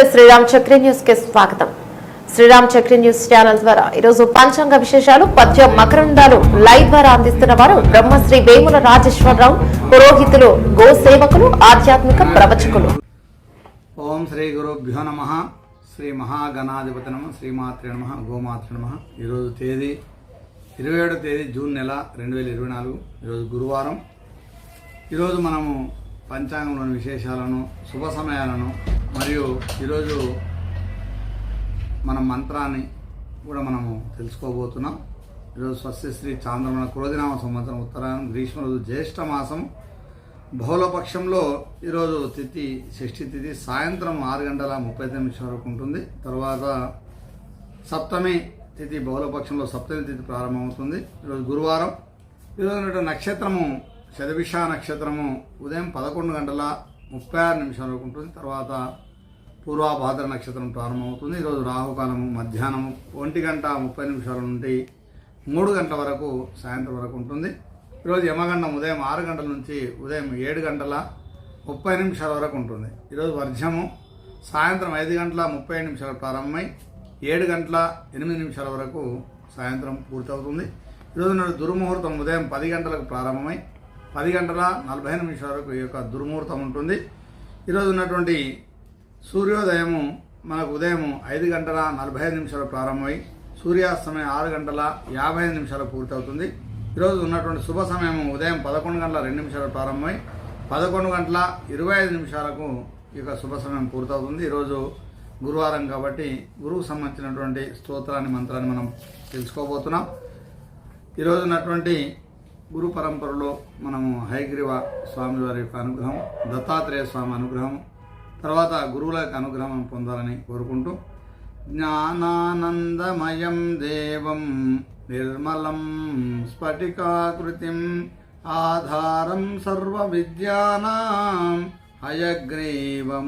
నమస్తే. శ్రీరామ్ చక్రి న్యూస్కి స్వాగతం. శ్రీరామ్ చక్రి న్యూస్ ఛానల్ ద్వారా ఈరోజు పంచాంగ విశేషాలు పద్యం మకరందాలు లైవ్ ద్వారా అందిస్తున్న వారు బ్రహ్మశ్రీ వేముల రాజేశ్వరరావు పురోహితులు గో సేవకులు ఆధ్యాత్మిక ప్రవచకులు. ఓం శ్రీ గురుభ్యో నమ. శ్రీ మహాగణాధిపతి నమ. శ్రీమాత్రి నమ. గోమాత్రి నమ. ఈరోజు తేదీ ఇరవై ఏడో తేదీ జూన్ నెల రెండు వేల ఇరవై నాలుగు. ఈరోజు గురువారం. ఈరోజు మనము పంచాంగంలోని విశేషాలను శుభ సమయాలను మరియు ఈరోజు మన మంత్రాన్ని కూడా మనము తెలుసుకోబోతున్నాం. ఈరోజు స్వస్తి శ్రీ చాంద్రమణ క్రోధినామ సంవత్సరం ఉత్తరాయణం గ్రీష్మ రోజు జ్యేష్ఠ మాసం. బహుళపక్షంలో ఈరోజు తిథి షష్ఠి తిథి సాయంత్రం ఆరు గంటల ముప్పై తొమ్మిది నిమిషం వరకు ఉంటుంది. తర్వాత సప్తమి తిథి బహుళపక్షంలో సప్తమి తిథి ప్రారంభమవుతుంది. ఈరోజు గురువారం. ఈరోజు నక్షత్రము శతభిష నక్షత్రము ఉదయం పదకొండు గంటల ముప్పై ఆరు నిమిషాల వరకు ఉంటుంది. తర్వాత పూర్వాభాద్ర నక్షత్రం ప్రారంభమవుతుంది. ఈరోజు రాహుకాలము మధ్యాహ్నము ఒంటి గంట ముప్పై నిమిషాల నుండి మూడు గంటల వరకు సాయంత్రం వరకు ఉంటుంది. ఈరోజు యమగండం ఉదయం ఆరు గంటల నుంచి ఉదయం ఏడు గంటల ముప్పై నిమిషాల వరకు ఉంటుంది. ఈరోజు వర్జము సాయంత్రం ఐదు గంటల ముప్పై నిమిషాలు ప్రారంభమై ఏడు గంటల ఎనిమిది నిమిషాల వరకు సాయంత్రం పూర్తవుతుంది. ఈరోజు నాడు దుర్ముహూర్తం ఉదయం పది గంటలకు ప్రారంభమై పది గంటల నలభై నిమిషాల వరకు ఈ యొక్క దుర్ముహూర్తం ఉంటుంది. ఈరోజు ఉన్నటువంటి సూర్యోదయము మనకు ఉదయం ఐదు గంటల నలభై ఐదు నిమిషాలు ప్రారంభమై సూర్యాస్తమయం ఆరు గంటల యాభై ఐదు నిమిషాలు పూర్తవుతుంది. ఈరోజు ఉన్నటువంటి శుభ సమయం ఉదయం పదకొండు గంటల రెండు నిమిషాలు ప్రారంభమై పదకొండు గంటల ఇరవై ఐదు నిమిషాలకు ఈ యొక్క శుభ సమయం పూర్తవుతుంది. ఈరోజు గురువారం కాబట్టి గురువుకు సంబంధించినటువంటి స్తోత్రాన్ని మంత్రాన్ని మనం తెలుసుకోబోతున్నాం. ఈరోజు ఉన్నటువంటి గురు పరంపరలో మనము హైగ్రీవ స్వామి వారి యొక్క అనుగ్రహం దత్తాత్రేయ స్వామి అనుగ్రహం తర్వాత గురువుల యొక్క అనుగ్రహం పొందాలని కోరుకుంటూ జ్ఞానానందమయం దేవం నిర్మలం స్ఫటికాకృతిం ఆధారం సర్వ విద్యానాం హయగ్రీవముపాస్మహే.